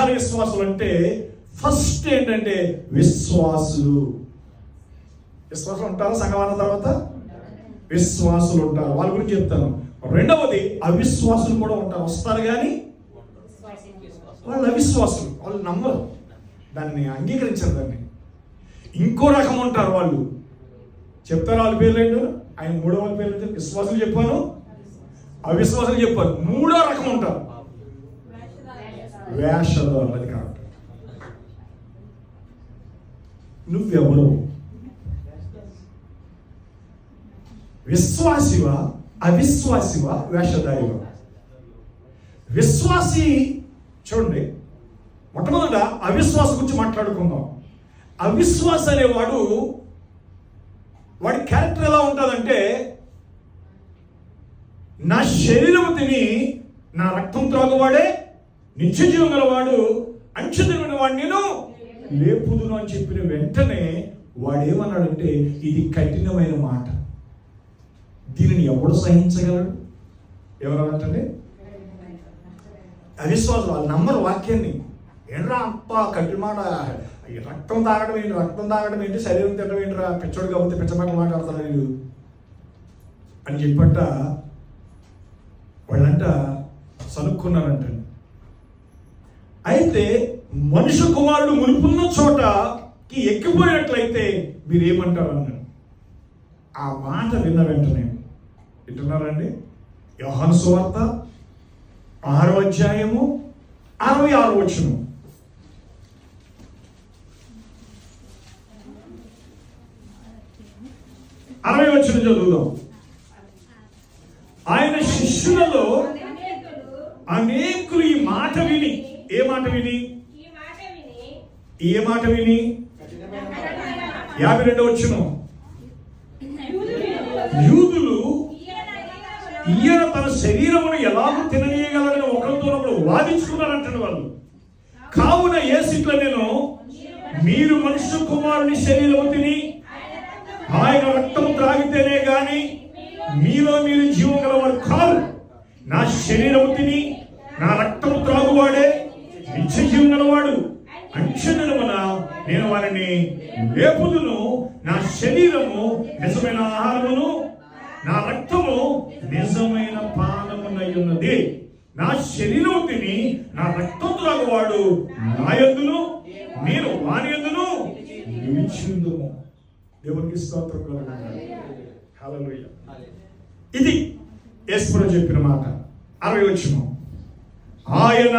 రకాల విశ్వాసులు అంటే ఫస్ట్ ఏంటంటే విశ్వాసులు. విశ్వాసులు ఉంటారు సంగమాన తర్వాత? విశ్వాసులు ఉంటారు వాళ్ళ గురించి చెప్తాను. రెండవది అవిశ్వాసులు కూడా ఉంటారు. వస్తారు కానీ వాళ్ళు అవిశ్వాసులు. వాళ్ళు నమ్మరు. దాన్ని అంగీకరించరు దాన్ని. ఇంకో రకం ఉంటారు వాళ్ళు. చెప్తారు వాళ్ళ పేర్లు ఆయన మూడో వాళ్ళ పేర్లు ఏంటో? విశ్వాసులు చెప్పాను. అవిశ్వాసులు చెప్పాను మూడో రకం ఉంటారు. వేషధారులు అది కరెక్ట్ నువ్వెవరు? విశ్వాసివా? అవిశ్వాసివా? వేషధారివా? విశ్వాసి చూడండి మొట్టమొదట అవిశ్వాస గురించి మాట్లాడుకుందాం. అవిశ్వాస అనేవాడు వాడి క్యారెక్టర్ ఎలా ఉంటుందంటే నా శరీరం తిని నా రక్తం త్రాగువాడే నిత్య జీవం గలవాడు అంచుదిన వాడు నేను. లేపుదును అని చెప్పిన వెంటనే వాడు ఏమన్నాడంటే ఇది కఠినమైన మాట. దీనిని ఎవడు సహించగలడు? ఎవరంటే అవిశ్వాసం వాళ్ళు నమ్మరు వాక్యాన్ని. ఏంట్రా అప్ప కఠినమాట రక్తం తాగడం ఏంటి? రక్తం తాగడం ఏంటి? శరీరం తినడం ఏంట్రా? పిచ్చోడు కాబట్టి పిచ్చమాట మాట్లాడతాడు వీడు? అని చెప్పట వాళ్ళంట సనుక్కున్నారంట. అయితే మనుషు కుమారుడు మునుపున్న చోటకి ఎక్కిపోయినట్లయితే మీరు ఏమంటారు అన్నాడు. ఆ మాట విన్న వెంటనే వింటున్నారండి? యోహాను సువార్త ఆరో అధ్యాయము అరవై ఆరు వచ్చును అరవై వచ్చిన చదువుదాం. ఆయన శిష్యులలో అనేకులు ఈ మాట విని ఏ మాట విని? ఏ మాట విని? యాభై రెండు వచ్చును. యూదులు ఈయన తన శరీరమును ఎలాగో తిననీయగలడని ఒకరితో వాదించుకున్నారంటాడు వాళ్ళు. కావున ఏ సిట్ల నేను? మీరు మనుష్య కుమారుని శరీరము తిని ఆయన రక్తము త్రాగితేనే గాని మీలో మీరు జీవం గలవాడు కాదు నా శరీరము తిని నా రక్తము త్రాగువాడే నిత్యజీవం గలవాడు. అంచెనులమున నేను వారిని లేపుదును నా శరీరము నిజమైన ఆహారమును నా రక్తము నిజమైన పానమునై ఉన్నది నా శరీరం తిని నా రక్తం త్రాగువాడు నా ఎందును నేను వాని ఎందును నిలిచిందుము దేవునికి స్తోత్రం కలుగుతుంది ఇది యేసుప్రభు చెప్పిన మాట. అరవై వచ్చిన ఆయన